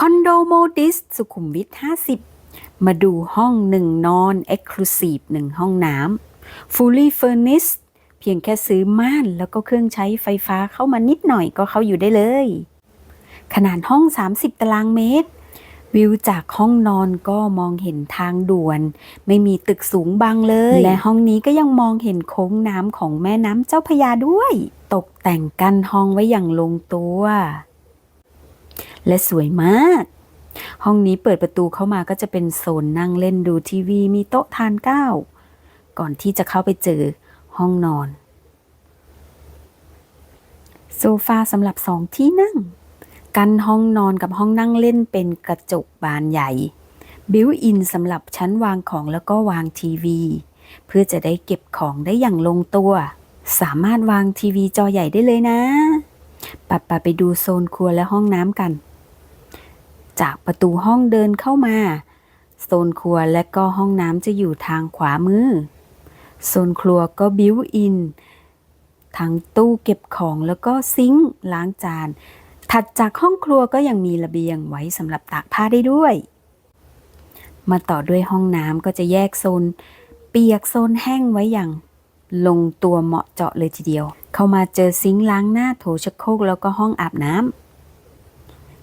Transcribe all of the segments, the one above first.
คอนโดโมดิสสุขุมวิท 50 มาดูห้องหนึ่งนอน Exclusive หนึ่งห้องน้ำ Fully Furnished เพียงแค่ซื้อม่านแล้วก็เครื่องใช้ไฟฟ้าเข้ามานิดหน่อยก็เข้าอยู่ได้เลย ขนาดห้อง 30 ตารางเมตร วิวจากห้องนอนก็มองเห็นทางด่วน ไม่มีตึกสูงบังเลย และห้องนี้ก็ยังมองเห็นโค้งน้ำของแม่น้ำเจ้าพระยาด้วย ตกแต่งกันห้องไว้อย่างลงตัว และสวยมาก ห้องนี้เปิดประตูเข้ามาก็จะเป็นโซนนั่งเล่นดูทีวี มีโต๊ะทานข้าว ก่อนที่จะเข้าไปเจอห้องนอน โซฟาสำหรับสองที่นั่ง กันห้องนอนกับห้องนั่งเล่นเป็นกระจกบานใหญ่ บิวอินสำหรับชั้นวางของแล้วก็วางทีวี เพื่อจะได้เก็บของได้อย่างลงตัว สามารถวางทีวีจอใหญ่ได้เลยนะปัดปไปดูโซนครัวและห้องน้ำกัน จากประตูห้องเดินเข้ามา โซนครัวและก็ห้องน้ำจะอยู่ทางขวามือ โซนครัวก็บิวอิน ทั้งตู้เก็บของแล้วก็ซิงค์ล้างจาน ถัดจากห้องครัวก็ยังมีระเบียงไว้สำหรับตากผ้าได้ด้วย มาต่อด้วยห้องน้ำก็จะแยกโซน เปียกโซนแห้งไว้อย่างลงตัวเหมาะเจาะเลยทีเดียว เข้ามาเจอซิงค์ล้างหน้าโถชักโครกแล้วก็ห้องอาบน้ำ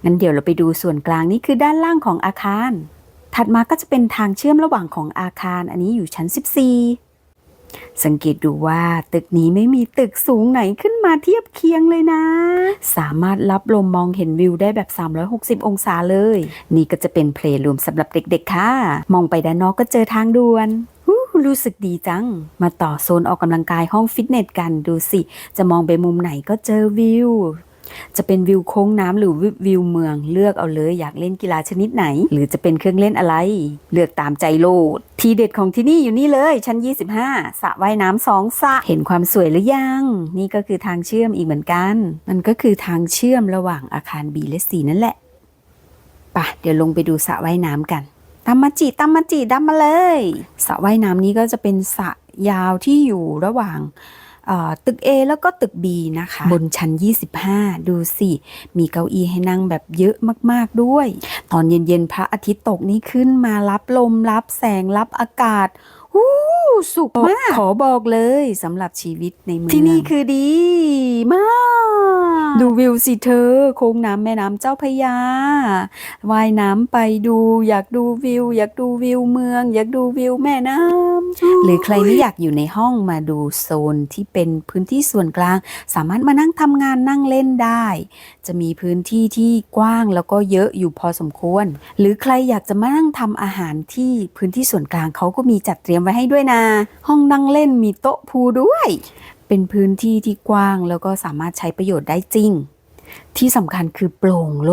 งั้นเดี๋ยวเราไปดูส่วนกลางนี่คือด้านล่างของอาคาร ถัดมาก็จะเป็นทางเชื่อมระหว่างของอาคาร อันนี้อยู่ชั้น 14 สังเกตดูว่าตึกนี้ไม่มีตึกสูงไหนขึ้นมาเทียบเคียงเลยนะ สามารถรับลมมองเห็นวิวได้แบบ 360 องศาเลย นี่ก็จะเป็นเพลย์รูมสำหรับเด็กๆค่ะ มองไปด้านนอกก็เจอทางด่วนฮู้รู้สึกดีจัง มาต่อโซนออกกำลังกายห้องฟิตเนสกันดูสิ จะมองไปมุมไหนก็เจอวิว จะเป็นวิวโค้งน้ำหรือวิวเมืองเลือกเอาเลย อยากเล่นกีฬาชนิดไหน หรือจะเป็นเครื่องเล่นอะไร เลือกตามใจโลด ทีเด็ดของที่นี่อยู่นี่เลย ชั้น 25สระว่ายน้ำสองสระเห็นความสวยหรือยัง นี่ก็คือทางเชื่อมอีกเหมือนกัน มันก็คือทางเชื่อมระหว่างอาคาร B และ C นั่นแหละปะเดี๋ยวลงไปดูสระว่ายน้ำกันตามมาจิตามมาจิดำมาเลยสระว่ายน้ำนี้ก็จะเป็นสระยาวที่อยู่ระหว่าง ตึก A แล้วก็ตึก B นะคะ บนชั้น 25 ดูสิ มีเก้าอี้ให้นั่งแบบเยอะมากๆด้วย ตอนเย็นๆ พระอาทิตย์ตกนี่ขึ้นมารับลมรับแสงรับอากาศหูสุขมาก ขอบอกเลยสำหรับชีวิตในเมืองที่นี่คือดีมาก ดูวิวสิเธอ โค้งน้ำแม่น้ำเจ้าพระยาว่ายน้ำไปดู อยากดูวิว อยากดูวิวเมือง อยากดูวิวแม่น้ำหรือใครไม่อยากอยู่ในห้องมาดูโซนที่เป็นพื้นที่ส่วนกลาง สามารถมานั่งทำงานนั่งเล่นได้ จะมีพื้นที่ที่กว้างแล้วก็เยอะอยู่พอสมควร หรือใครอยากจะมานั่งทำอาหารที่พื้นที่ส่วนกลางเขาก็มีจัดเตรียมไว้ให้ด้วยนะ ห้องนั่งเล่นมีโต๊ะพูลด้วย เป็นพื้นที่ที่กว้างแล้วก็สามารถใช้ประโยชน์ได้จริง ที่สำคัญคือโปร่งโล่ง